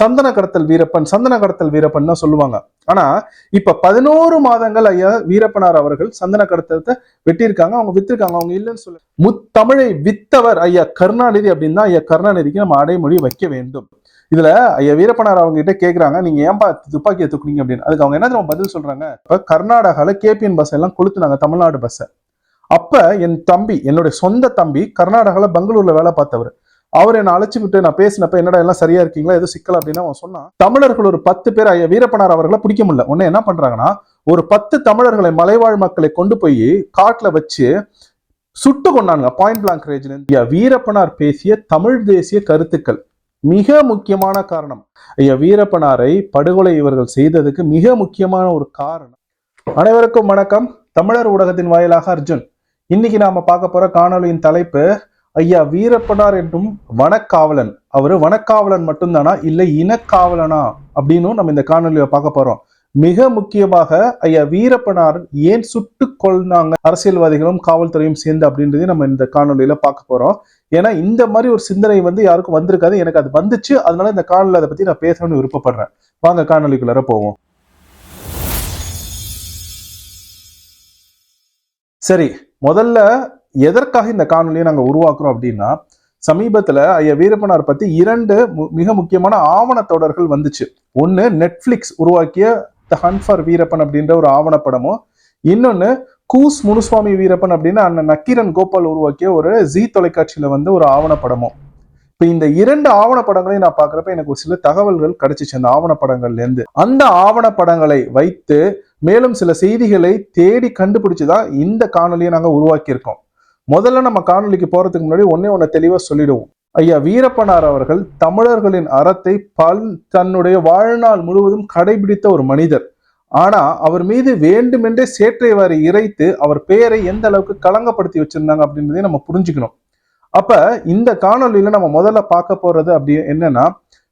சந்தன கடத்தல் வீரப்பன் சந்தன கடத்தல் வீரப்பன் தான் சொல்லுவாங்க. ஆனா இப்ப பதினோரு மாதங்கள் ஐயா வீரப்பனார் அவர்கள் சந்தன கடத்தலத்தை வெட்டியிருக்காங்க அவங்க வித்திருக்காங்க அவங்க இல்லைன்னு சொல்ல முத்தமிழை வித்தவர் ஐயா கருணாநிதி அப்படின்னு ஐயா கருணாநிதிக்கு நம்ம அடைமொழி வைக்க வேண்டும். இதுல ஐயா வீரப்பனார் அவங்க கிட்ட கேக்குறாங்க நீங்க ஏன்பா துப்பாக்கியை தூக்குனீங்க? அப்படின்னு. அதுக்கு அவங்க என்ன பதில் சொல்றாங்க? இப்ப கர்நாடகால கேபிஎன் பஸ் எல்லாம் கொளுத்துனாங்க தமிழ்நாடு பஸ்ஸை. அப்ப என் தம்பி என்னுடைய சொந்த தம்பி கர்நாடகால பெங்களூர்ல வேலை பார்த்தவர். அவர் என்னை அழைச்சி விட்டு நான் பேசினப்ப என்னடா எல்லாம் சரியா இருக்கீங்களா? எதுவும் சிக்கல்? அப்படின்னு அவன் சொன்னான். தமிழர்கள் ஒரு பத்து பேர் ஐயா வீரப்பனார் அவர்களை பிடிக்க முடியல. உடனே என்ன பண்றாங்கன்னா ஒரு பத்து தமிழர்களை மலைவாழ் மக்களை கொண்டு போய் காட்டுல வச்சு சுட்டு கொண்டாங்க பாயிண்ட் பிளாங்க் ரேஜில் ஐயா வீரப்பனார் பேசிய தமிழ் தேசிய கருத்துக்கள் மிக முக்கியமான காரணம். ஐயா வீரப்பனாரை படுகொலை இவர்கள் செய்ததுக்கு மிக முக்கியமான ஒரு காரணம். அனைவருக்கும் வணக்கம். தமிழர் ஊடகத்தின் வாயிலாக அர்ஜுன். இன்னைக்கு நாம பார்க்க போற காணொளியின் தலைப்பு ஐயா வீரப்பனார் என்றும் வனக்காவலன். அவர் வனக்காவலன் மட்டும்தானா? இல்லை இனக்காவலனா? அப்படின்னும் நம்ம இந்த காணொலியில் பார்க்க போறோம். மிக முக்கியமாக ஐயா வீரப்பனார் ஏன் சுட்டு கொள்னாங்க அரசியல்வாதிகளும் காவல்துறையும் சேர்ந்து அப்படின்றதையும் நம்ம இந்த காணொலியில பார்க்க போறோம். ஏன்னா இந்த மாதிரி ஒரு சிந்தனை வந்து யாருக்கும் வந்திருக்காது. எனக்கு அது வந்துச்சு. அதனால இந்த காணொலி அதை பத்தி நான் பேசணும்னு விருப்பப்படுறேன். வாங்க காணொலிக்குள்ளார போவோம். சரி முதல்ல எதற்காக இந்த காணொலியை நாங்கள் உருவாக்குறோம் அப்படின்னா சமீபத்தில் ஐயா வீரப்பனார் பற்றி இரண்டு மிக முக்கியமான ஆவணத்தொடர்கள் வந்துச்சு. ஒன்று நெட்ஃப்ளிக்ஸ் உருவாக்கிய த ஹன் ஃபார் வீரப்பன் அப்படின்ற ஒரு ஆவணப்படமும் இன்னொன்று கூஸ் முனுசுவாமி வீரப்பன் அப்படின்னு அண்ணன் நக்கீரன் கோபால் உருவாக்கிய ஒரு ஜி தொலைக்காட்சியில் வந்து ஒரு ஆவணப்படமும் இப்போ இந்த இரண்டு ஆவணப்படங்களையும் நான் பார்க்குறப்ப எனக்கு ஒரு சில தகவல்கள் கிடைச்சிச்சு அந்த ஆவணப்படங்கள்லேருந்து அந்த ஆவணப்படங்களை வைத்து மேலும் சில செய்திகளை தேடி கண்டுபிடிச்சுதான் இந்த காணொலியை நாங்கள் உருவாக்கியிருக்கோம். முதல்ல நம்ம காணொலிக்கு போறதுக்கு முன்னாடி ஒன்னே ஒண்ணு தெளிவா சொல்லிடுவோம். ஐயா வீரப்பனார் அவர்கள் தமிழர்களின் அறத்தை பல் தன்னுடைய வாழ்நாள் முழுவதும் கடைபிடித்த ஒரு மனிதர். ஆனா அவர் மீது வேண்டுமென்றே சேற்றை வாரி இறைத்து அவர் பெயரை எந்த அளவுக்கு களங்கப்படுத்தி வச்சிருந்தாங்க அப்படின்றதையும் நம்ம புரிஞ்சுக்கணும். அப்ப இந்த காணொலியில நம்ம முதல்ல பார்க்க போறது அப்படி என்னன்னா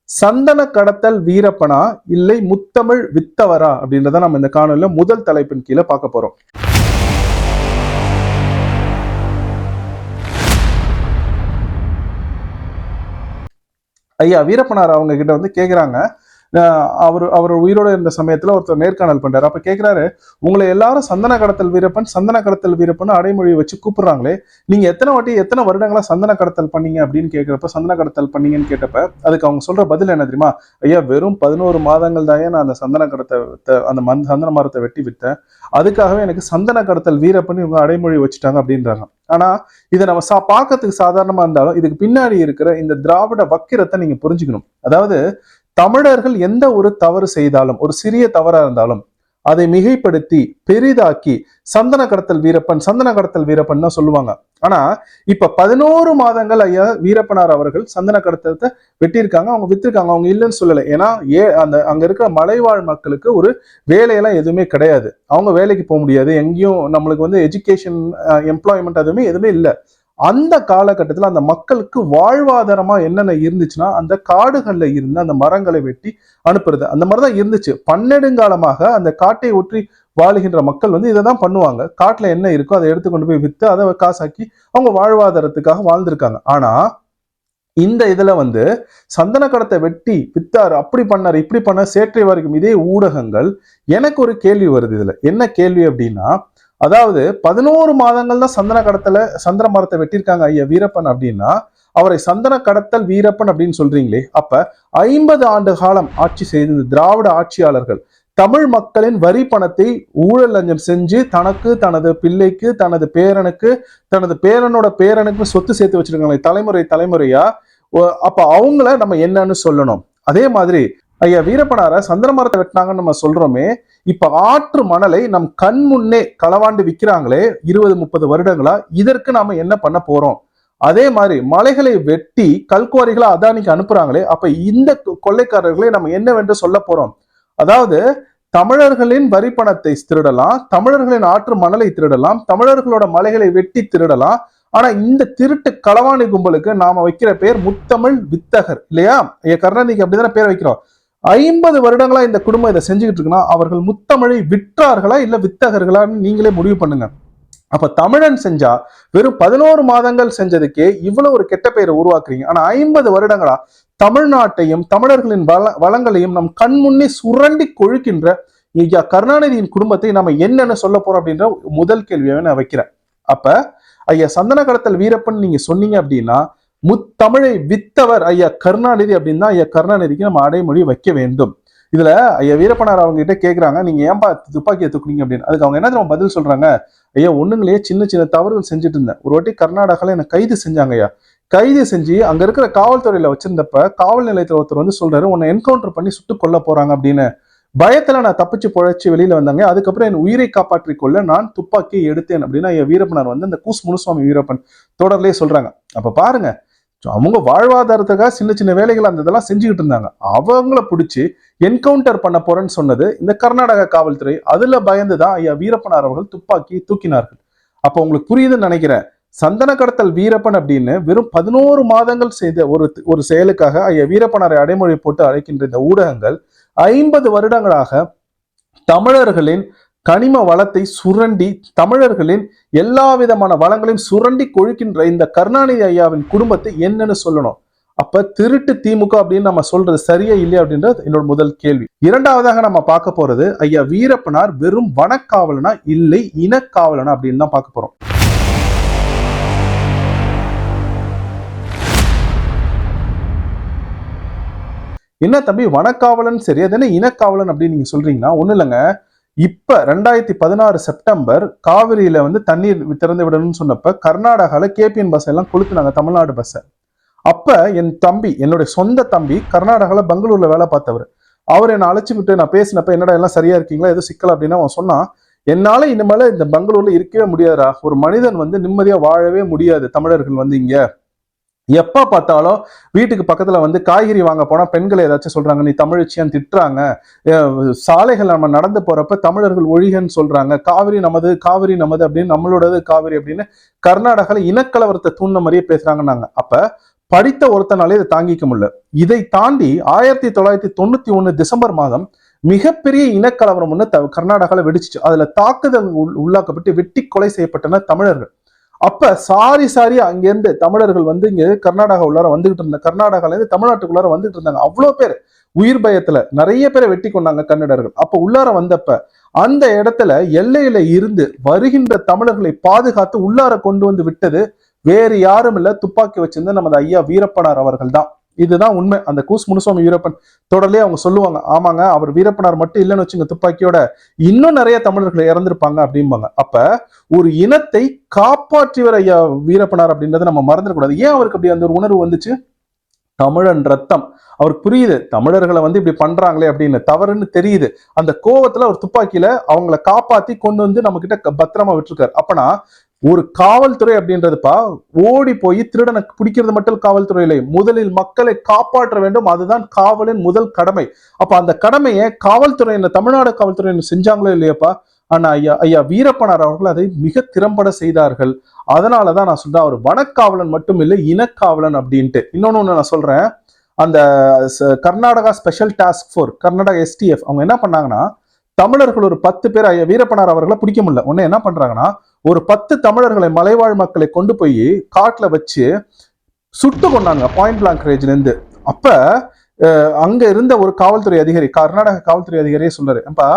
சந்தன கடத்தல் வீரப்பனா இல்லை முத்தமிழ் வித்தவரா அப்படின்றத நம்ம இந்த காணொலியில முதல் தலைப்பின் கீழே பார்க்க போறோம். ஐயா வீரப்பனார் அவங்க கிட்ட வந்து கேக்குறாங்க. அவர் அவர் உயிரோட இருந்த சமயத்துல ஒருத்தர் நேர்காணல் பண்றாரு. அப்ப கேக்குறாரு உங்களை எல்லாரும் சந்தன கடத்தல் வீரப்பன் சந்தன கடத்தல் வீரப்பன் அடைமொழி வச்சு கூப்பிடுறாங்களே. நீங்க எத்தனை வாட்டி எத்தனை வருடங்களா சந்தன கடத்தல் பண்ணீங்க? அப்படின்னு கேக்குறப்ப சந்தன கடத்தல் பண்ணீங்கன்னு கேட்டப்ப அதுக்கு அவங்க சொல்ற பதில் என்ன தெரியுமா? ஐயா வெறும் பதினோரு மாதங்கள் தான் நான் அந்த சந்தன கடத்தை அந்த மண் சந்தன மரத்தை வெட்டி விட்டேன். அதுக்காகவே எனக்கு சந்தன கடத்தல் வீரப்பன் இவங்க அடைமொழி வச்சுட்டாங்க அப்படின்றாங்க. ஆனா இதை நம்ம சா பார்க்கறதுக்கு சாதாரணமா இருந்தாலும் இதுக்கு பின்னாடி இருக்கிற இந்த திராவிட வக்கிரத்தை நீங்க புரிஞ்சுக்கணும். அதாவது தமிழர்கள் எந்த ஒரு தவறு செய்தாலும் ஒரு சிறிய தவறா இருந்தாலும் அதை மிகைப்படுத்தி பெரிதாக்கி சந்தன கடத்தல் வீரப்பன் சந்தன கடத்தல் வீரப்பன் தான் சொல்லுவாங்க. ஆனா இப்ப பதினோரு மாதங்கள் ஐயா வீரப்பனார் அவர்கள் சந்தன கடத்தலத்தை வெட்டியிருக்காங்க அவங்க வித்திருக்காங்க அவங்க இல்லைன்னு சொல்லலை. ஏன்னா ஏ அந்த அங்க இருக்கிற மலைவாழ் மக்களுக்கு ஒரு வேலையெல்லாம் எதுவுமே கிடையாது. அவங்க வேலைக்கு போக முடியாது. எங்கேயும் நம்மளுக்கு வந்து எஜுகேஷன் எம்ப்ளாய்மெண்ட் எதுவுமே எதுவுமே இல்லை. அந்த காலகட்டத்தில் அந்த மக்களுக்கு வாழ்வாதாரமா என்னென்ன இருந்துச்சுன்னா அந்த காடுகள்ல இருந்து அந்த மரங்களை வெட்டி அனுப்புறது. அந்த மாதிரி தான் இருந்துச்சு. பன்னெடுங்காலமாக அந்த காட்டை ஒற்றி வாழுகின்ற மக்கள் வந்து இதை தான் பண்ணுவாங்க. காட்டில் என்ன இருக்கோ அதை எடுத்து கொண்டு போய் விற்று அதை காசாக்கி அவங்க வாழ்வாதாரத்துக்காக வாழ்ந்திருக்காங்க. ஆனால் இந்த இதில் வந்து சந்தன கடத்தை வெட்டி வித்தார் அப்படி பண்ணார் இப்படி பண்ண சேற்றை வரைக்கும் இதே ஊடகங்கள் எனக்கு ஒரு கேள்வி வருது இதில். என்ன கேள்வி அப்படின்னா அதாவது பதினோரு மாதங்கள் தான் சந்தன கடத்தல சந்திர மரத்தை வெட்டியிருக்காங்க ஐயா வீரப்பன் அப்படின்னா அவரை சந்தன கடத்தல் வீரப்பன் அப்படின்னு சொல்றீங்களே அப்ப ஐம்பது ஆண்டு காலம் ஆட்சி செய்த திராவிட ஆட்சியாளர்கள். தமிழ் மக்களின் வரி பணத்தை ஊழல் லஞ்சம் செஞ்சு தனக்கு தனது பிள்ளைக்கு தனது பேரனுக்கு தனது பேரனோட பேரனுக்கு சொத்து சேர்த்து வச்சிருக்காங்களே தலைமுறை தலைமுறையா? அப்ப அவங்கள நம்ம என்னன்னு சொல்லணும். அதே மாதிரி ஐயா வீரப்பனார சந்திர மரத்தை வெட்டினாங்கன்னு நம்ம சொல்றோமே இப்ப ஆற்று மணலை நம் கண் முன்னே களவாண்டு விக்கிறாங்களே இருபது முப்பது வருடங்களா? இதற்கு நாம என்ன பண்ண போறோம்? அதே மாதிரி மலைகளை வெட்டி கல்குவாரிகளை அதானிக்கு அனுப்புறாங்களே அப்ப இந்த கொ- கொள்ளைக்காரர்களை நம்ம என்னவென்று சொல்ல போறோம்? அதாவது தமிழர்களின் வரி பணத்தை திருடலாம் தமிழர்களின் ஆற்று மணலை திருடலாம் தமிழர்களோட மலைகளை வெட்டி திருடலாம். ஆனா இந்த திருட்டு களவாணி கும்பலுக்கு நாம வைக்கிற பேர் முத்தமிழ் வித்தகர் இல்லையா? கருணாநிதிக்கு அப்படிதானே பேர் வைக்கிறோம். ஐம்பது வருடங்களா இந்த குடும்பம் இதை செஞ்சுக்கிட்டு இருக்குன்னா அவர்கள் முத்தமிழை விற்றார்களா இல்ல வித்தகர்களான்னு நீங்களே முடிவு பண்ணுங்க. அப்ப தமிழன் செஞ்சா வெறும் பதினோரு மாதங்கள் செஞ்சதுக்கே இவ்வளவு ஒரு கெட்ட பெயரை உருவாக்குறீங்க. ஆனா ஐம்பது வருடங்களா தமிழ்நாட்டையும் தமிழர்களின் வள வளங்களையும் நம் கண் முன்னே சுரண்டி கொழுக்கின்ற ஐயா கருணாநிதியின் குடும்பத்தை நம்ம என்னென்ன சொல்ல போறோம் அப்படின்ற முதல் கேள்வியாவே நான் வைக்கிறேன். அப்ப ஐயா சந்தன கடத்தல் வீரப்பன் நீங்க சொன்னீங்க அப்படின்னா முத்தமிழை வித்தவர் ஐயா கருணாநிதி அப்படின்னா ஐயா கருணாநிதிக்கு நம்ம அடைமொழி வைக்க வேண்டும். இதுல ஐயா வீரப்பனார் அவங்க கிட்ட கேக்குறாங்க நீங்க ஏன்பா துப்பாக்கியை தூக்குனீங்க? அப்படின்னு. அதுக்கு அவங்க என்ன தெரியுமா பதில் சொல்றாங்க ஐயா ஒண்ணுங்களே சின்ன சின்ன தவறுகள் செஞ்சுட்டு இருந்தேன். ஒரு வாட்டி கர்நாடகால என்ன கைது செஞ்சாங்க ஐயா. கைது செஞ்சு அங்க இருக்கிற காவல்துறையில வச்சிருந்தப்ப காவல் நிலையத்துல ஒருத்தர் வந்து சொல்றாரு உன்னை என்கவுண்டர் பண்ணி சுட்டு கொல்ல போறாங்க அப்படின்னு. பயத்துல நான் தப்பிச்சு பொழைச்சி வெளியில வந்தாங்க. அதுக்கப்புறம் என் உயிரை காப்பாற்றிக் கொள்ள நான் துப்பாக்கியை எடுத்தேன் அப்படின்னு ஐயா வீரப்பனார் வந்து அந்த கூஸ் முனுசுவாமி வீரப்பன் தொடர்லயே சொல்றாங்க. அப்ப பாருங்க ஸோ அவங்க வாழ்வாதாரத்துக்காக சின்ன சின்ன வேலைகள் அந்த இதெல்லாம் செஞ்சுக்கிட்டு இருந்தாங்க. அவங்கள பிடிச்சி என்கவுண்டர் பண்ண போறேன்னு சொன்னது இந்த கர்நாடக காவல்துறை. அதுல பயந்துதான் ஐயா வீரப்பனார் அவர்கள் துப்பாக்கி தூக்கினார்கள். அப்போ உங்களுக்கு புரியுதுன்னு நினைக்கிறேன். சந்தன கடத்தல் வீரப்பன் அப்படின்னு வெறும் பதினோரு மாதங்கள் செய்த ஒரு ஒரு செயலுக்காக ஐயா வீரப்பனாரை அடைமொழி போட்டு அழைக்கின்ற இந்த ஊடகங்கள் ஐம்பது வருடங்களாக தமிழர்களின் கனிம வளத்தை சுரண்டி தமிழர்களின் எல்லா விதமான வளங்களையும் சுரண்டி கொழுக்கின்ற இந்த கருணாநிதி ஐயாவின் குடும்பத்தை என்னன்னு சொல்லணும். அப்ப திருட்டு திமுக அப்படின்னு நம்ம சொல்றது சரியா இல்லையா அப்படின்றது என்னோட முதல் கேள்வி. இரண்டாவதாக நம்ம பார்க்க போறது ஐயா வீரப்பனார் வெறும் வனக்காவலனா இல்லை இனக்காவலனா அப்படின்னு தான் பார்க்க போறோம். என்ன தம்பி வனக்காவலன் சரி அது என்ன இனக்காவலன் அப்படின்னு நீங்க சொல்றீங்கன்னா ஒண்ணு இல்லைங்க. இப்ப ரெண்டாயிரத்தி பதினாறு செப்டம்பர் காவிரியில வந்து தண்ணீர் திறந்து விடணும்னு சொன்னப்ப கர்நாடகால கேபிஎன் பஸ் எல்லாம் கொளுத்துனாங்க தமிழ்நாடு பஸ்ஸை. அப்ப என் தம்பி என்னுடைய சொந்த தம்பி கர்நாடகால பெங்களூர்ல வேலை பார்த்தவர். அவர் என்னை அழைச்சி விட்டு நான் பேசினப்ப என்னடா எல்லாம் சரியா இருக்கீங்களா? எதுவும் சிக்கல்? அப்படின்னா அவன் சொன்னான். என்னால இனிமேல இந்த பெங்களூர்ல இருக்கவே முடியாதுடா. ஒரு மனிதன் வந்து நிம்மதியா வாழவே முடியாது தமிழர்கள் வந்து இங்க. எப்ப பார்த்தாலும் வீட்டுக்கு பக்கத்துல வந்து காய்கறி வாங்க போனா பெண்களை ஏதாச்சும் சொல்றாங்க நீ தமிழச்சியான்னு திட்டுறாங்க. சாலைகள் நம்ம நடந்து போறப்ப தமிழர்கள் ஒழிகன்னு சொல்றாங்க. காவிரி நமது காவிரி நமது அப்படின்னு நம்மளோடது காவிரி அப்படின்னு கர்நாடகால இனக்கலவரத்தை தூண்ட மாதிரியே பேசுறாங்கன்னாங்க. அப்ப படித்த ஒருத்தனாலே இதை தாங்கிக்க முடியல. இதை தாண்டி ஆயிரத்தி தொள்ளாயிரத்தி தொண்ணூத்தி ஒண்ணு டிசம்பர் மாதம் மிகப்பெரிய இனக்கலவரம் ஒண்ணு த- கர்நாடகால வெடிச்சிச்சு. அதுல தாக்குதல் உள்- உள்ளாக்கப்பட்டு வெட்டி கொலை செய்யப்பட்டன தமிழர்கள். அப்ப சாரி சாரி அங்கேருந்து தமிழர்கள் வந்து இங்க கர்நாடகா உள்ளார வந்துகிட்டு இருந்தாங்க கர்நாடகால இருந்து தமிழ்நாட்டுக்குள்ளார வந்துட்டு இருந்தாங்க. அவ்வளோ பேர் உயிர் பயத்துல நிறைய பேரை வெட்டி கொண்டாங்க கன்னடர்கள். அப்ப உள்ளார வந்தப்ப அந்த இடத்துல எல்லையில இருந்து வருகின்ற தமிழர்களை பாதுகாத்து உள்ளார கொண்டு வந்து விட்டது வேறு யாரும் இல்ல துப்பாக்கி வச்சிருந்த நமது ஐயா வீரப்பனார் அவர்கள் தான் இதுதான் உண்மை. அந்த கூஸ் முனுசுவாமி வீரப்பன் தொடர்லேயே அவங்க சொல்லுவாங்க ஆமாங்க அவர் வீரப்பனார் மட்டும் இல்லைன்னு வச்சுங்க துப்பாக்கியோட இன்னும் நிறைய தமிழர்கள் இறந்திருப்பாங்க அப்படிம்பாங்க. அப்ப ஒரு இனத்தை காப்பாற்றியவர் ஐயா வீரப்பனார் அப்படின்றத நம்ம மறந்துடக்கூடாது. ஏன் அவருக்கு அப்படி அந்த ஒரு உணர்வு வந்துச்சு? தமிழன் ரத்தம். அவருக்கு புரியுது தமிழர்களை வந்து இப்படி பண்றாங்களே அப்படின்னு. தவறுன்னு தெரியுது. அந்த கோவத்துல ஒரு துப்பாக்கியில அவங்கள காப்பாத்தி கொண்டு வந்து நம்ம கிட்ட பத்திரமா விட்டுருக்காரு. அப்பனா ஒரு காவல்துறை அப்படின்றதுப்பா ஓடி போய் திருடனை பிடிக்கிறது மட்டும் காவல்துறை இல்லை. முதலில் மக்களை காப்பாற்ற வேண்டும். அதுதான் காவலின் முதல் கடமை. அப்ப அந்த கடமையை காவல்துறையினர் தமிழ்நாடு காவல்துறையினர் செஞ்சாங்களோ இல்லையாப்பா? ஆனா ஐயா ஐயா வீரப்பனார் அவர்கள் அதை மிக திறம்பட செய்தார்கள். அதனாலதான் நான் சொல்றேன் அவர் வனக்காவலன் மட்டும் இல்லை இனக்காவலன் அப்படின்ட்டு. இன்னொன்னு ஒண்ணு நான் சொல்றேன். அந்த Karnataka special task force Karnataka STF அவங்க என்ன பண்ணாங்கன்னா தமிழர்கள் ஒரு பத்து பேர் ஐயா வீரப்பனார் அவர்களை பிடிக்க முடியல. உடனே என்ன பண்றாங்கன்னா ஒரு பத்து தமிழர்களை மலைவாழ் மக்களை கொண்டு போய் காட்டுல வச்சு சுட்டு கொண்டாங்க பாயிண்ட் பிளாங்க் ரேஞ்சில இருந்து அப்ப அங்க இருந்த ஒரு காவல்துறை அதிகாரி கர்நாடக காவல்துறை அதிகாரியே சொல்றாரு அப்பா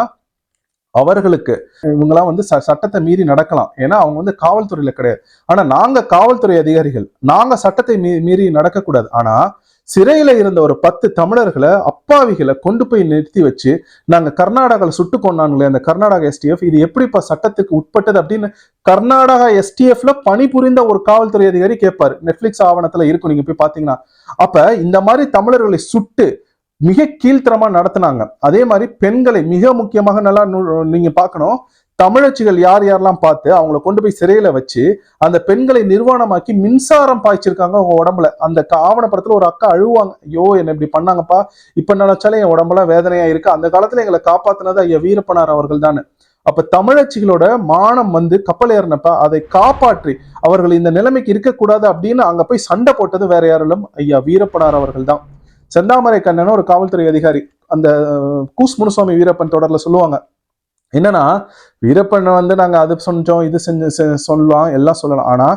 அவர்களுக்கு இவங்கெல்லாம் வந்து ச- சட்டத்தை மீறி நடக்கலாம். ஏன்னா அவங்க வந்து காவல்துறையில கிடையாது. ஆனா நாங்க காவல்துறை அதிகாரிகள் நாங்க சட்டத்தை மீ மீறி நடக்கக்கூடாது. ஆனா சிறையில இருந்த ஒரு பத்து தமிழர்களை அப்பாவிகளை கொண்டு போய் நிறுத்தி வச்சு நாங்க கர்நாடகாவில் சுட்டு கொண்டாங்களே அந்த கர்நாடகா எஸ்டிஎஃப் இது எப்படிப்பா சட்டத்துக்கு உட்பட்டது அப்படின்னு கர்நாடகா எஸ்டிஎஃப்ல பணிபுரிந்த ஒரு காவல்துறை அதிகாரி கேட்பாரு. நெட்ஃபிளிக்ஸ் ஆவணத்துல இருக்கும் நீங்க போய் பாத்தீங்கன்னா. அப்ப இந்த மாதிரி தமிழர்களை சுட்டு மிக கீழ்த்தரமா நடத்தினாங்க. அதே மாதிரி பெண்களை மிக முக்கியமாக நல்லா நீங்க பார்க்கணும். தமிழச்சிகள் யார் யாரெல்லாம் பார்த்து அவங்கள கொண்டு போய் சிறையில வச்சு அந்த பெண்களை நிர்வாணமாக்கி மின்சாரம் பாய்ச்சிருக்காங்க அவங்க உடம்புல. அந்த ஆவணப்படத்துல ஒரு அக்கா அழுவாங்க. ஐயோ என்ன இப்படி பண்ணாங்கப்பா. இப்ப நினைச்சாலே என் உடம்பெல்லாம் வேதனையா இருக்கு. அந்த காலத்துல எங்களை காப்பாத்தினது ஐயா வீரப்பனார் அவர்கள் தானே. அப்ப தமிழச்சிகளோட மானம் வந்து கப்பல் ஏறினப்ப அதை காப்பாற்றி அவர்கள் இந்த நிலைமைக்கு இருக்கக்கூடாது அப்படின்னு அங்க போய் சண்டை போட்டது வேற யாரும் ஐயா வீரப்பனார் அவர்கள் தான். செந்தாமரை கண்ணன் ஒரு காவல்துறை அதிகாரி. அந்த கூஸ் முனுசாமி வீரப்பன் தொடர்ல சொல்லுவாங்க. என்னன்னா வீரப்பனை வந்து நாங்க அது செஞ்சோம் இது செஞ்சு சொல்லலாம் எல்லாம் சொல்லலாம். ஆனா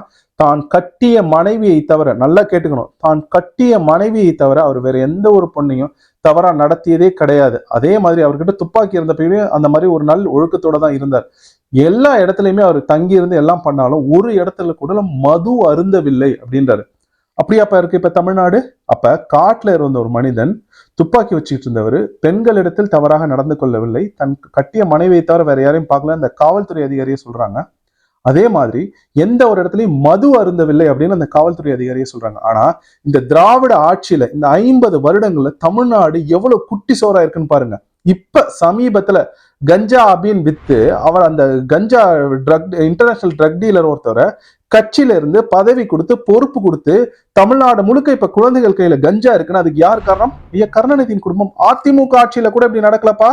தான் கட்டிய மனைவியை தவிர நல்லா கேட்டுக்கணும். தான் கட்டிய மனைவியை தவிர அவர் வேற எந்த ஒரு பொண்ணையும் தவறா நடத்தியதே கிடையாது. அதே மாதிரி அவர்கிட்ட துப்பாக்கி இருந்தப்பயும் அந்த மாதிரி ஒரு நல் ஒழுக்கத்தோட தான் இருந்தார். எல்லா இடத்துலையுமே அவர் தங்கி இருந்து எல்லாம் பண்ணாலும் ஒரு இடத்துல கூட மது அருந்தவில்லை அப்படின்றாரு. அப்படியாப்பா இருக்கு இப்ப தமிழ்நாடு? அப்ப காட்டுல இருந்த ஒரு மனிதன் துப்பாக்கி வச்சுக்கிட்டு இருந்தவர் பெண்களிடத்தில் தவறாக நடந்து கொள்ளவில்லை. தன் கட்டிய மனைவியை தவிர வேற யாரையும் பார்க்கல. அந்த காவல்துறை அதிகாரியை சொல்றாங்க. அதே மாதிரி எந்த ஒரு இடத்துலயும் மது அருந்தவில்லை அப்படின்னு அந்த காவல்துறை அதிகாரியே சொல்றாங்க. ஆனா இந்த திராவிட ஆட்சியில இந்த ஐம்பது வருடங்கள்ல தமிழ்நாடு எவ்வளவு குட்டி சோறா இருக்குன்னு பாருங்க. இப்ப சமீபத்துல கஞ்சா அபின் வித்து அவர் அந்த கஞ்சா ட்ரக் இன்டர்நேஷனல் ட்ரக் டீலர் ஒருத்தவரை கட்சியிலிருந்து பதவி கொடுத்து பொறுப்பு கொடுத்து தமிழ்நாடு முழுக்க இப்ப குழந்தைகள் கையில கஞ்சா இருக்குன்னா அதுக்கு யார் காரணம்? ஐயா கருணாநிதியின் குடும்பம். அதிமுக ஆட்சியில கூட இப்படி நடக்கலப்பா.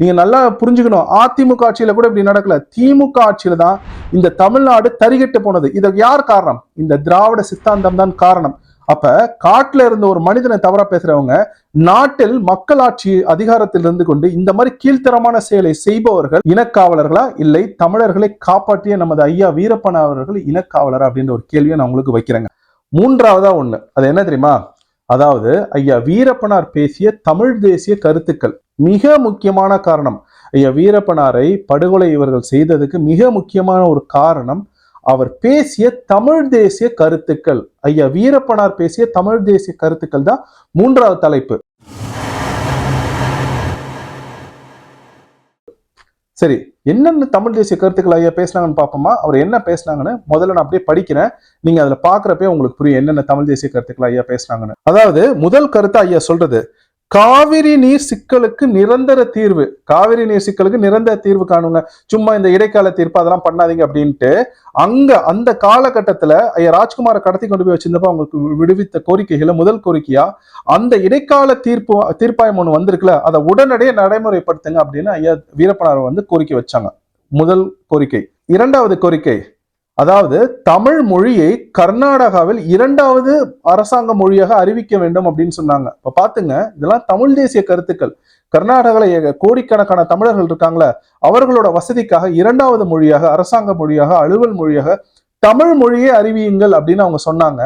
நீங்க நல்லா புரிஞ்சுக்கணும். அதிமுக ஆட்சியில கூட இப்படி நடக்கல. திமுக ஆட்சியில தான் இந்த தமிழ்நாடு தரிகட்டு போனது. இதற்கு யார் காரணம்? இந்த திராவிட சித்தாந்தம் தான் காரணம். அப்ப காட்டுல இருந்த ஒரு மனிதனை தவறா பேசுறவங்க நாட்டில் மக்களாட்சி அதிகாரத்தில் இருந்து கொண்டு இந்த மாதிரி கீழ்த்தரமான செயலை செய்பவர்கள் இனக்காவலர்களா? இல்லை தமிழர்களை காப்பாற்றிய நமது ஐயா வீரப்பன் அவர்கள் இனக்காவலரா? அப்படின்ற ஒரு கேள்வியை நான் உங்களுக்கு வைக்கிறேங்க. மூன்றாவதா ஒண்ணு. அது என்ன தெரியுமா? அதாவது ஐயா வீரப்பனார் பேசிய தமிழ் தேசிய கருத்துக்கள். மிக முக்கியமான காரணம். ஐயா வீரப்பனாரை படுகொலை இவர்கள் செய்ததுக்கு மிக முக்கியமான ஒரு காரணம் அவர் பேசிய தமிழ் தேசிய கருத்துக்கள். ஐயா வீரப்பனார் பேசிய தமிழ் தேசிய கருத்துக்கள் தான் மூன்றாவது தலைப்பு. சரி என்னென்ன தமிழ் தேசிய கருத்துக்கள் ஐயா பேசினாங்கன்னு பார்ப்போமா? அவர் என்ன பேசினாங்கன்னு முதல்ல நான் அப்படியே படிக்கிறேன். நீங்க அதுல பாக்குறப்பே உங்களுக்கு புரியும் என்னென்ன தமிழ் தேசிய கருத்துக்கள் ஐயா பேசினாங்கன்னு. அதாவது முதல் கருத்து ஐயா சொல்றது காவிரி நீர் சிக்கலுக்கு நிரந்தர தீர்வு. காவிரி நீர் சிக்கலுக்கு நிரந்தர தீர்வு காணுங்க. சும்மா இந்த இடைக்கால தீர்ப்பு அதெல்லாம் பண்ணாதீங்க அப்படின்ட்டு அங்க அந்த காலகட்டத்துல ஐயா ராஜ்குமாரை கடத்தி கொண்டு போய் வச்சிருந்தப்ப அவங்களுக்கு விடுவித்த கோரிக்கைகளை முதல் கோரிக்கையா அந்த இடைக்கால தீர்ப்பு தீர்ப்பாயம் ஒன்று வந்திருக்குல்ல அதை உடனடியே நடைமுறைப்படுத்துங்க அப்படின்னு ஐயா வீரப்பனார் வந்து கோரிக்கை வச்சாங்க. முதல் கோரிக்கை. இரண்டாவது கோரிக்கை அதாவது தமிழ் மொழியை கர்நாடகாவில் இரண்டாவது அரசாங்க மொழியாக அறிவிக்க வேண்டும் அப்படின்னு சொன்னாங்க. இப்ப பாத்துங்க இதெல்லாம் தமிழ் தேசிய கருத்துக்கள். கர்நாடகாவில் கோடிக்கணக்கான தமிழர்கள் இருக்காங்களே அவர்களோட வசதிக்காக இரண்டாவது மொழியாக அரசாங்க மொழியாக அலுவல் மொழியாக தமிழ் மொழியை அறிவியுங்கள் அப்படின்னு அவங்க சொன்னாங்க.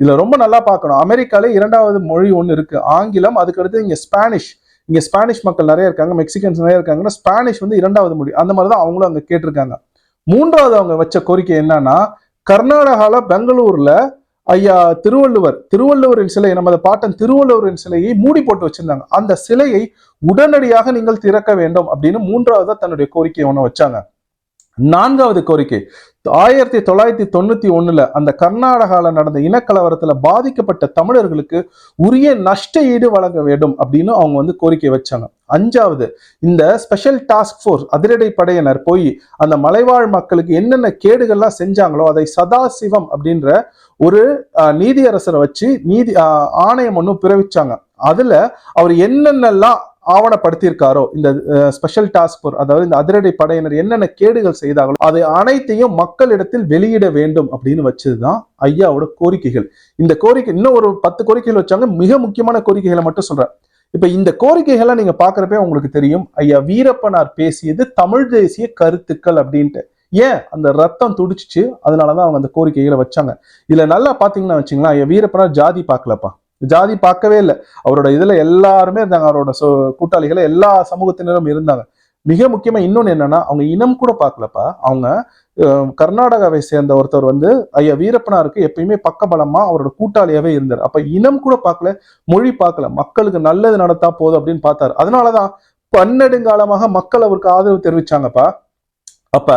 இதுல ரொம்ப நல்லா பார்க்கணும். அமெரிக்கால இரண்டாவது மொழி ஒன்று இருக்கு. ஆங்கிலம் அதுக்கடுத்து இங்க ஸ்பானிஷ். இங்க ஸ்பானிஷ் மக்கள் நிறைய இருக்காங்க மெக்சிகன்ஸ் நிறைய இருக்காங்கன்னா ஸ்பானிஷ் வந்து இரண்டாவது மொழி. அந்த மாதிரி தான் அவங்களும் அங்க கேட்டிருக்காங்க. மூன்றாவது அவங்க வச்ச கோரிக்கை என்னன்னா கர்நாடகால பெங்களூர்ல ஐயா திருவள்ளுவர் திருவள்ளுவரின் சிலை நமது பாட்டன் திருவள்ளுவரின் சிலையை மூடி போட்டு வச்சிருந்தாங்க. அந்த சிலையை உடனடியாக நீங்கள் திறக்க வேண்டும் அப்படின்னு மூன்றாவதா தன்னுடைய கோரிக்கை ஒண்ணு வச்சாங்க. நான்காவது கோரிக்கை. ஆயிரத்தி தொள்ளாயிரத்தி தொண்ணூத்தி ஒண்ணுல அந்த கர்நாடகால நடந்த இனக்கலவரத்துல பாதிக்கப்பட்ட தமிழர்களுக்கு உரிய நஷ்ட ஈடு வழங்க வேண்டும் அப்படின்னு அவங்க வந்து கோரிக்கை வச்சாங்க. அஞ்சாவது இந்த ஸ்பெஷல் டாஸ்க் ஃபோர்ஸ் அதிரடி படையினர் போய் அந்த மலைவாழ் மக்களுக்கு என்னென்ன கேடுகள்லாம் செஞ்சாங்களோ அதை சதாசிவம் அப்படின்ற ஒரு நீதியரசரை வச்சு நீதி ஆணையம் ஒன்றும் பிறவிச்சாங்க. அதுல அவர் என்னென்னலாம் ஆவணப்படுத்தியிருக்காரோ இந்த ஸ்பெஷல் டாஸ்க் போர் அதாவது இந்த அதிரடி படையினர் என்னென்ன கேடுகள் செய்தாங்களோ அதை அனைத்தையும் மக்களிடத்தில் வெளியிட வேண்டும் அப்படின்னு வச்சதுதான் ஐயாவோட கோரிக்கைகள். இந்த கோரிக்கை இன்னும் ஒரு பத்து கோரிக்கைகள் வச்சாங்க. மிக முக்கியமான கோரிக்கைகளை மட்டும் சொல்றேன். இப்ப இந்த கோரிக்கைகளை நீங்க பாக்குறப்ப உங்களுக்கு தெரியும் ஐயா வீரப்பனார் பேசியது தமிழ் தேசிய கருத்துக்கள் அப்படின்ட்டு. ஏன்? அந்த ரத்தம் துடிச்சிச்சு. அதனாலதான் அவங்க அந்த கோரிக்கைகளை வச்சாங்க. இதுல நல்லா பாத்தீங்கன்னா வச்சுங்களேன் ஐயா வீரப்பனார் ஜாதி பார்க்கலப்பா. ஜாதி பார்க்கவே இல்லை. அவரோட இதுல எல்லாருமே இருந்தாங்க. அவரோட சோ கூட்டாளிகளை எல்லா சமூகத்தினரும் இருந்தாங்க. மிக முக்கியமா இன்னொன்னு என்னன்னா அவங்க இனம் கூட பார்க்கலப்பா. அவங்க கர்நாடகாவை சேர்ந்த ஒருத்தர் வந்து ஐயா வீரப்பனாருக்கு எப்பயுமே பக்கபலமா அவரோட கூட்டாளியாவே இருந்தார். அப்ப இனம் கூட பார்க்கல மொழி பார்க்கல. மக்களுக்கு நல்லது நடத்தா போதும் அப்படின்னு பார்த்தாரு. அதனாலதான் பன்னெடுங்காலமாக மக்கள் அவருக்கு ஆதரவு தெரிவிச்சாங்கப்பா. அப்ப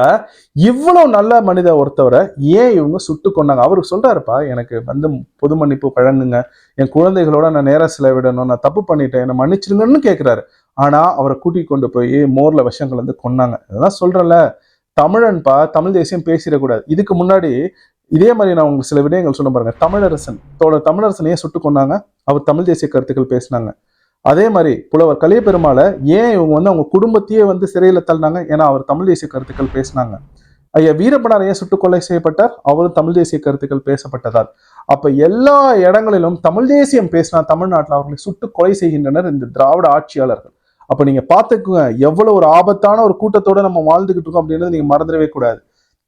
இவ்வளவு நல்ல மனித ஒருத்தவரை ஏன் இவங்க சுட்டு கொண்டாங்க அவரு சொல்றாருப்பா எனக்கு வந்து பொது மன்னிப்பு வழங்குங்க. என் குழந்தைகளோட நான் நேரம் செலவிடணும். நான் தப்பு பண்ணிட்டேன். என்னை மன்னிச்சிருங்கன்னு கேட்கிறாரு ஆனா அவரை கூட்டிக் கொண்டு போய் மோர்ல விஷம் கலந்து கொன்னாங்க. இதெல்லாம் சொல்றல தமிழன்பா தமிழ் தேசியம் பேசிடக்கூடாது. இதுக்கு முன்னாடி இதே மாதிரி நான் உங்களுக்கு சில விடயங்கள் சொல்ல பாருங்க. தமிழரசன் தோழர் தமிழரசன் ஏன் சுட்டு கொண்டாங்க அவர் தமிழ் தேசிய கருத்துக்கள் பேசினாங்க. அதே மாதிரி புலவர் கலியபெருமாளை ஏன் இவங்க வந்து அவங்க குடும்பத்தையே வந்து சிறையில் தள்ளினாங்க? ஏன்னா அவர் தமிழ் தேசிய கருத்துக்கள் பேசினாங்க. ஐயா வீரப்பனார் ஏன் சுட்டுக்கொலை செய்யப்பட்டார்? அவரும் தமிழ் தேசிய கருத்துக்கள் பேசப்பட்டதால். அப்ப எல்லா இடங்களிலும் தமிழ் தேசியம் பேசினா தமிழ்நாட்டில் அவர்களை சுட்டு கொலை செய்கின்றனர் இந்த திராவிட ஆட்சியாளர்கள். அப்ப நீங்க பாத்துக்குங்க எவ்வளவு ஒரு ஆபத்தான ஒரு கூட்டத்தோட நம்ம வாழ்ந்துகிட்டு இருக்கோம் அப்படின்றது நீங்க மறந்துடவே கூடாது.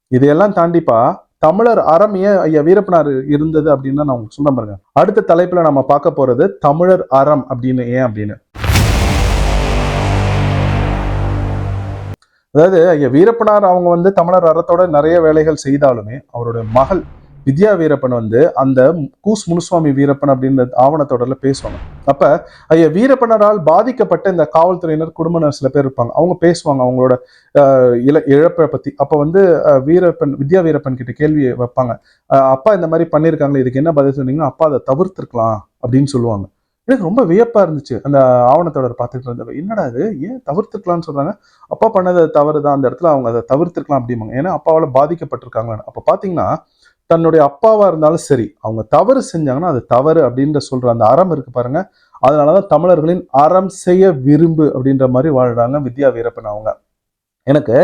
இதையெல்லாம் தாண்டிப்பா தமிழர் அறம் ஏன் ஐயா வீரப்பனார் இருந்தது அப்படின்னு நான் உங்களுக்கு சொல்ல பாருங்க. அடுத்த தலைப்புல நம்ம பார்க்க போறது தமிழர் அறம் அப்படின்னு ஏன் அப்படின்னு. அதாவது ஐயா வீரப்பனார் அவங்க வந்து தமிழர் அறத்தோட நிறைய வேலைகள் செய்தாலுமே அவருடைய மகள் வித்யா வீரப்பன் வந்து அந்த கூஸ் முனுசுவாமி வீரப்பன் அப்படின்ற ஆவணத்தொடர்ல பேசுவாங்க. அப்ப ஐயா வீரப்பனரால் பாதிக்கப்பட்ட இந்த காவல்துறையினர் குடும்பத்தினர் சில பேர் இருப்பாங்க. அவங்க பேசுவாங்க அவங்களோட இல இழ இழப்பை பத்தி. அப்ப வந்து வீரப்பன் வித்யா வீரப்பன் கிட்ட கேள்வி வைப்பாங்க. அப்பா இந்த மாதிரி பண்ணியிருக்காங்களே இதுக்கு என்ன பதில் சொன்னீங்கன்னா அப்பா அதை தவிர்த்திருக்கலாம் அப்படின்னு சொல்லுவாங்க. எனக்கு ரொம்ப வியப்பா இருந்துச்சு அந்த ஆவணத்தொடர் பார்த்துட்டு இருந்தவ என்னடா இது? ஏன் தவிர்த்துக்கலாம்னு சொல்றாங்க? அப்பா பண்ணது தவறு தான் அந்த இடத்துல அவங்க அதை தவிர்த்துருக்கலாம் அப்படிம்பாங்க. ஏன்னா அப்பாவால பாதிக்கப்பட்டிருக்காங்க அப்ப பாத்தீங்கன்னா தன்னுடைய அப்பாவாக இருந்தாலும் சரி அவங்க தவறு செஞ்சாங்கன்னா அது தவறு அப்படின்ற சொல்கிற அந்த அறம் இருக்கு பாருங்க. அதனாலதான் தமிழர்களின் அறம் செய்ய விரும்பு அப்படின்ற மாதிரி வாழ்றாங்க வித்யா வீரப்பன் அவங்க. எனக்கு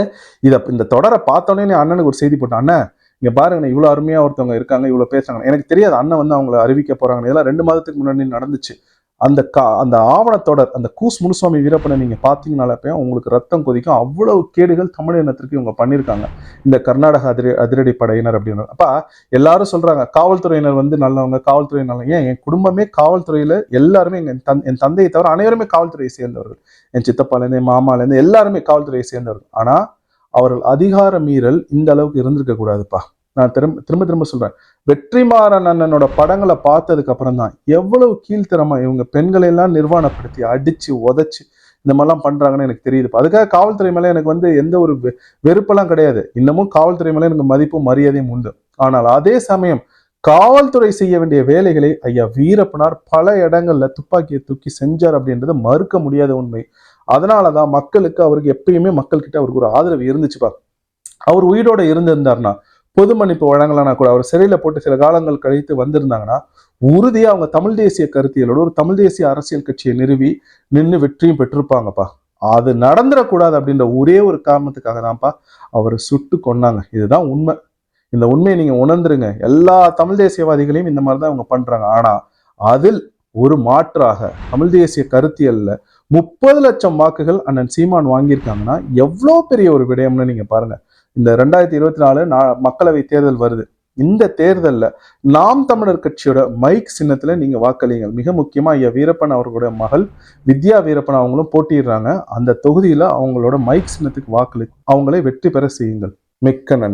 இதை இந்த தொடரை பார்த்தோன்னே என் அண்ணனுக்கு ஒரு செய்தி போட்டேன். அண்ணன் இங்கே பாருங்க இவ்வளோ அருமையாக ஒருத்தவங்க இருக்காங்க இவ்வளோ பேசுறாங்க. எனக்கு தெரியாது அண்ணன் வந்து அவங்கள அறிவிக்க போகிறாங்க இதெல்லாம் ரெண்டு மாதத்துக்கு முன்னாடி நடந்துச்சு. அந்த கா அந்த ஆவணத்தொடர் அந்த கூஸ் முனுசாமி வீரப்பனை நீங்க பாத்தீங்கனாலே உங்களுக்கு ரத்தம் கொதிக்கும். அவ்வளவு கேடுகள் தமிழ் இனத்திற்கு இவங்க பண்ணியிருக்காங்க. இந்த கர்நாடக அதிர அதிரடி படையினர் அப்படின்னு. அப்ப எல்லாரும் சொல்றாங்க காவல்துறையினர் வந்து நல்லவங்க காவல்துறை நல்லவங்க. ஏன்? என் குடும்பமே காவல்துறையில எல்லாருமே எங்க தன் என் தந்தையை தவிர அனைவருமே காவல்துறையை சேர்ந்தவர்கள். என் சித்தப்பாலேருந்து என் மாமாலேருந்து எல்லாருமே காவல்துறையை சேர்ந்தவர்கள். ஆனா அவர்கள் அதிகார மீறல் இந்த அளவுக்கு இருந்திருக்க கூடாதுப்பா நான் திரும்ப திரும்ப திரும்ப சொல்றேன். வெற்றிமாறன் அண்ணனோட படங்களை பார்த்ததுக்கு அப்புறம் தான் எவ்வளவு கீழ்த்தரமா இவங்க பெண்களை எல்லாம் நிர்வாணப்படுத்தி அடிச்சு உதச்சு இந்த மாதிரிலாம் பண்றாங்கன்னு எனக்கு தெரியுது. அதுக்காக காவல்துறை மேலே எனக்கு வந்து எந்த ஒரு வெ- வெறுப்பெல்லாம் கிடையாது. இன்னமும் காவல்துறை மேலே எனக்கு மதிப்பும் மரியாதையும் உண்டு. ஆனால் அதே சமயம் காவல்துறை செய்ய வேண்டிய வேலைகளை ஐயா வீரப்பனார் பல இடங்கள்ல துப்பாக்கியை தூக்கி செஞ்சார் அப்படின்றது மறுக்க முடியாத உண்மை. அதனாலதான் மக்களுக்கு அவருக்கு எப்பயுமே மக்கள்கிட்ட அவருக்கு ஒரு ஆதரவு இருந்துச்சுப்பா அவர் உயிரோட இருந்திருந்தாருன்னா பொது மன்னிப்பு வழங்கலனா கூட அவர் சிறையில் போட்டு சில காலங்கள் கழித்து வந்திருந்தாங்கன்னா உறுதியாக அவங்க தமிழ் தேசிய கருத்தியலோட ஒரு தமிழ் தேசிய அரசியல் கட்சியை நிறுவி நின்று வெற்றியும் பெற்றிருப்பாங்கப்பா. அது நடந்துடக்கூடாது அப்படின்ற ஒரே ஒரு காரணத்துக்காக தான்ப்பா அவர் சுட்டு கொன்னாங்க. இதுதான் உண்மை. இந்த உண்மையை நீங்கள் உணர்ந்துருங்க. எல்லா தமிழ் தேசியவாதிகளையும் இந்த மாதிரி தான் அவங்க பண்ணுறாங்க ஆனால் அதில் ஒரு மாற்றாக தமிழ் தேசிய கருத்தியலில் முப்பது லட்சம் வாக்குகள் அண்ணன் சீமான் வாங்கியிருக்காங்கன்னா எவ்வளோ பெரிய ஒரு விடயம்னு நீங்கள் பாருங்கள் இந்த ரெண்டாயிரத்தி இருபத்தி நாலு நா- மக்களவை தேர்தல் வருது. இந்த தேர்தலில் நாம் தமிழர் கட்சியோட மைக் சின்னத்தில் நீங்கள் வாக்களியுங்கள் மிக முக்கியமாக ஐயா வீரப்பன் அவர்களுடைய மகள் வித்யா வீரப்பன் அவங்களும் போட்டிடுறாங்க அந்த தொகுதியில் அவங்களோட மைக் சின்னத்துக்கு வாக்களி அவங்களை வெற்றி பெற செய்யுங்கள். மிக்க நன்றி.